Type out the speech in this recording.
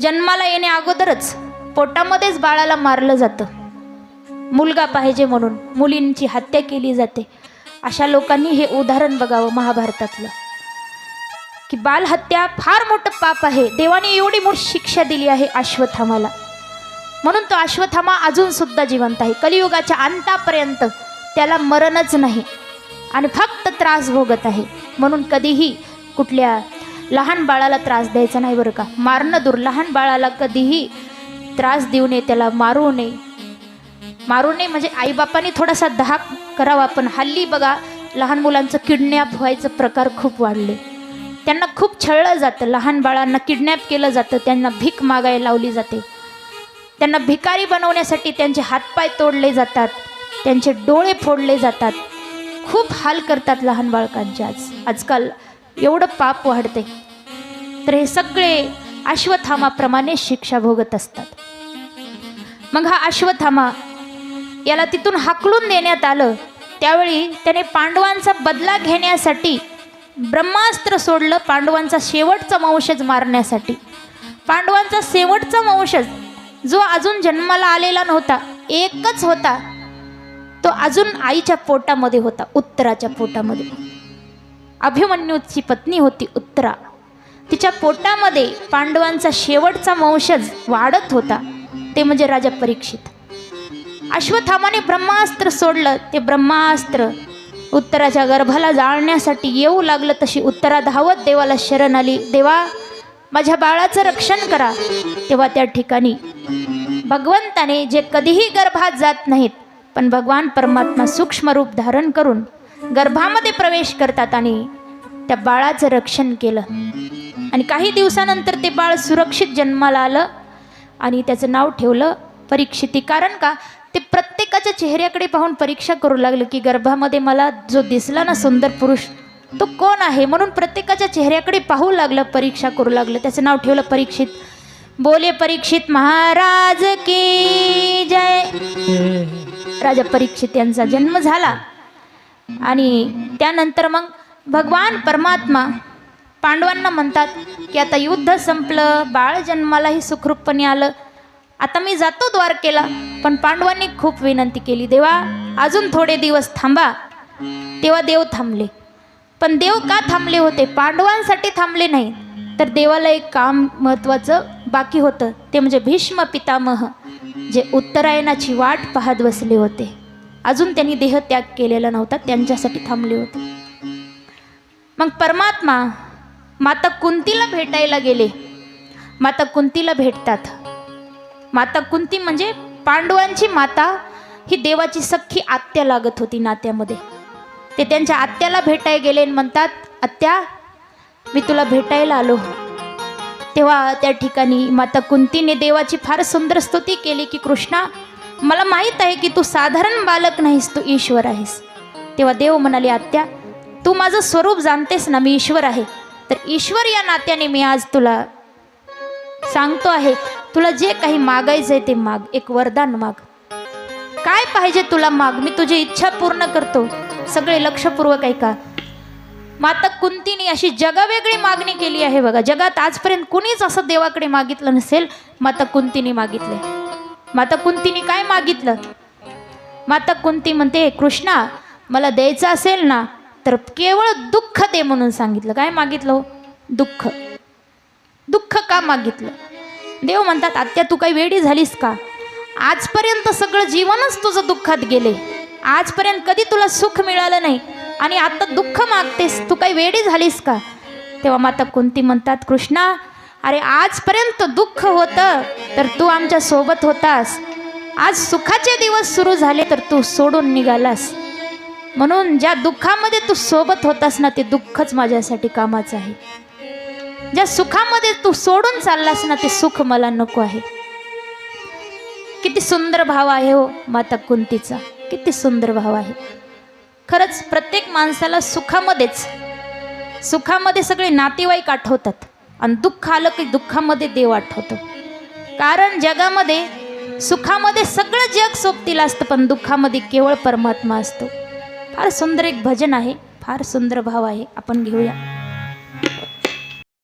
जन्माला येण्या अगोदरच पोटामध्येच बाळाला मारलं जातं. मुलगा पाहिजे म्हणून मुलींची हत्या केली जाते. अशा लोकांनी हे उदाहरण बघावं महाभारतातलं. की बालहत्या फार मोठं पाप आहे. देवाने एवढी मोठी शिक्षा दिली आहे अश्वथामाला म्हणून तो अश्वथामा अजून सुद्धा जिवंत आहे. कलियुगाच्या अंतापर्यंत त्याला मरणच नाही आणि फक्त त्रास भोगत आहे. म्हणून कधीही कुठल्या लहान बाळाला त्रास द्यायचा नाही बरं का? मारणं दूर. लहान बाळाला कधीही त्रास देऊ नये त्याला मारू नये. मारू नये म्हणजे आईबापांनी थोडासा धाक करावा पण हल्ली बघा लहान मुलांचं किडनॅप व्हायचं प्रकार खूप वाढले. त्यांना खूप छळलं जातं. लहान बाळांना किडनॅप केलं जातं. त्यांना भीक मागायला लावली जाते. त्यांना भिकारी बनवण्यासाठी त्यांचे हातपाय तोडले जातात. त्यांचे डोळे फोडले जातात. खूप हाल करतात लहान बाळकांचे आज. आजकाल एवढं पाप वाढते तर हे सगळे अश्वथामाप्रमाणे शिक्षा भोगत असतात. मग हा अश्वथामा याला तिथून हाकलून देण्यात आलं. त्यावेळी त्याने पांडवांचा बदला घेण्यासाठी ब्रह्मास्त्र सोडलं पांडवांचा शेवटचा वंशज मारण्यासाठी. पांडवांचा शेवटचा वंशज जो अजून जन्माला आलेला नव्हता एकच होता. तो अजून आईच्या पोटामध्ये होता उत्तराच्या पोटामध्ये. अभिमन्यूची पत्नी होती उत्तरा. तिच्या पोटामध्ये पांडवांचा शेवटचा वंशज वाढत होता. ते म्हणजे राजा परीक्षित. अश्वथामाने ब्रह्मास्त्र सोडलं. ते ब्रह्मास्त्र उत्तराच्या गर्भाला जाळण्यासाठी येऊ लागलं. तशी उत्तरा धावत देवाला शरण आली. देवा माझ्या बाळाचं रक्षण करा. तेव्हा त्या ठिकाणी भगवंताने जे कधीही गर्भात जात नाहीत पण भगवान परमात्मा सूक्ष्म रूप धारण करून गर्भामध्ये प्रवेश करतात आणि त्या बाळाचं रक्षण केलं. आणि काही दिवसानंतर ते बाळ सुरक्षित जन्माला आलं आणि त्याचं नाव ठेवलं परीक्षिती. कारण का? ते प्रत्येकाच्या चेहऱ्याकडे पाहून परीक्षा करू लागलं की गर्भामध्ये मला जो दिसला ना सुंदर पुरुष तो कोण आहे? म्हणून प्रत्येकाच्या चेहऱ्याकडे पाहू लागलं परीक्षा करू लागलं. त्याचं नाव ठेवलं परीक्षित. बोले परीक्षित महाराज की जय. राजा परीक्षित यांचा जन्म झाला. आणि त्यानंतर मग भगवान परमात्मा पांडवांना म्हणतात की आता युद्ध संपलं बाळ जन्मालाही सुखरूपपणे आलं. आता मी जातो द्वारकेला पण पांडवांनी खूप विनंती केली देवा अजून थोडे दिवस थांबा. तेव्हा देव थांबले. पण देव का थांबले होते? पांडवांसाठी थांबले नाही तर देवाला एक काम महत्त्वाचं बाकी होतं. ते म्हणजे भीष्म पितामह जे उत्तरायणाची वाट पाहत बसले होते. अजून त्यांनी देह त्याग केलेला नव्हता त्यांच्यासाठी थांबले होते. मग परमात्मा माता कुंतीला भेटायला गेले. माता कुंतीला भेटतात. माता कुंती म्हणजे पांडवांची माता. ही देवाची सख्खी आत्या लागत होती नात्यामध्ये. ते त्यांच्या आत्याला भेटायला गेले आणि म्हणतात आत्या मी तुला भेटायला आलो. तेव्हा त्या ठिकाणी माता कुंतीने देवाची फार सुंदर स्तुती केली की कृष्णा मला माहीत आहे की तू साधारण बालक नाहीस तू ईश्वर आहेस. तेव्हा देव म्हणाले आत्या तू माझं स्वरूप जाणतेस ना मी ईश्वर आहे. तर ईश्वर या नात्याने मी आज तुला सांगतो आहे. तुला जे काही मागायचं आहे ते माग. एक वरदान माग. काय पाहिजे तुला माग? मी तुझी इच्छा पूर्ण करतो. सगळे लक्षपूर्वक ऐका. माता कुंतीने अशी जगावेगळी मागणी केली आहे बघा. जगात आजपर्यंत कुणीच असं देवाकडे मागितलं नसेल. माता कुंतीने मागितले. माता कुंतीने काय मागितलं? माता कुंती म्हणते कृष्णा मला द्यायचं असेल ना तर केवळ दुःख दे म्हणून सांगितलं. काय मागितलं हो? दुःख. दुःख का मागितलं? देव म्हणतात आत्या तू काही वेडी झालीस का? आजपर्यंत सगळं जीवनच तुझं दुःखात गेले. आजपर्यंत कधी तुला सुख मिळालं नाही आणि आता दुःख मागतेस. तू काही वेडी झालीस का? तेव्हा माता कोणती म्हणतात कृष्णा अरे आजपर्यंत दुःख होतं तर तू आमच्यासोबत होतास. आज सुखाचे दिवस सुरू झाले तर तू सोडून निघालास. म्हणून ज्या दुःखामध्ये तू सोबत होतास ना ते दुःखच माझ्यासाठी कामाचं आहे. ज्या सुखामध्ये तू सोडून चाललास ना ते सुख मला नको आहे. किती सुंदर भाव आहे हो माता कुंतीचा. किती सुंदर भाव आहे. खरंच प्रत्येक माणसाला सुखामध्येच सुखामध्ये सगळे नातेवाईक आठवतात आणि दुःख आलं की दुःखामध्ये देव आठवतो. कारण जगामध्ये सुखामध्ये सगळं जग सोबतीला असतं पण दुःखामध्ये केवळ परमात्मा असतो. फार सुंदर एक भजन आहे फार सुंदर भाव आहे. आपण घेऊया.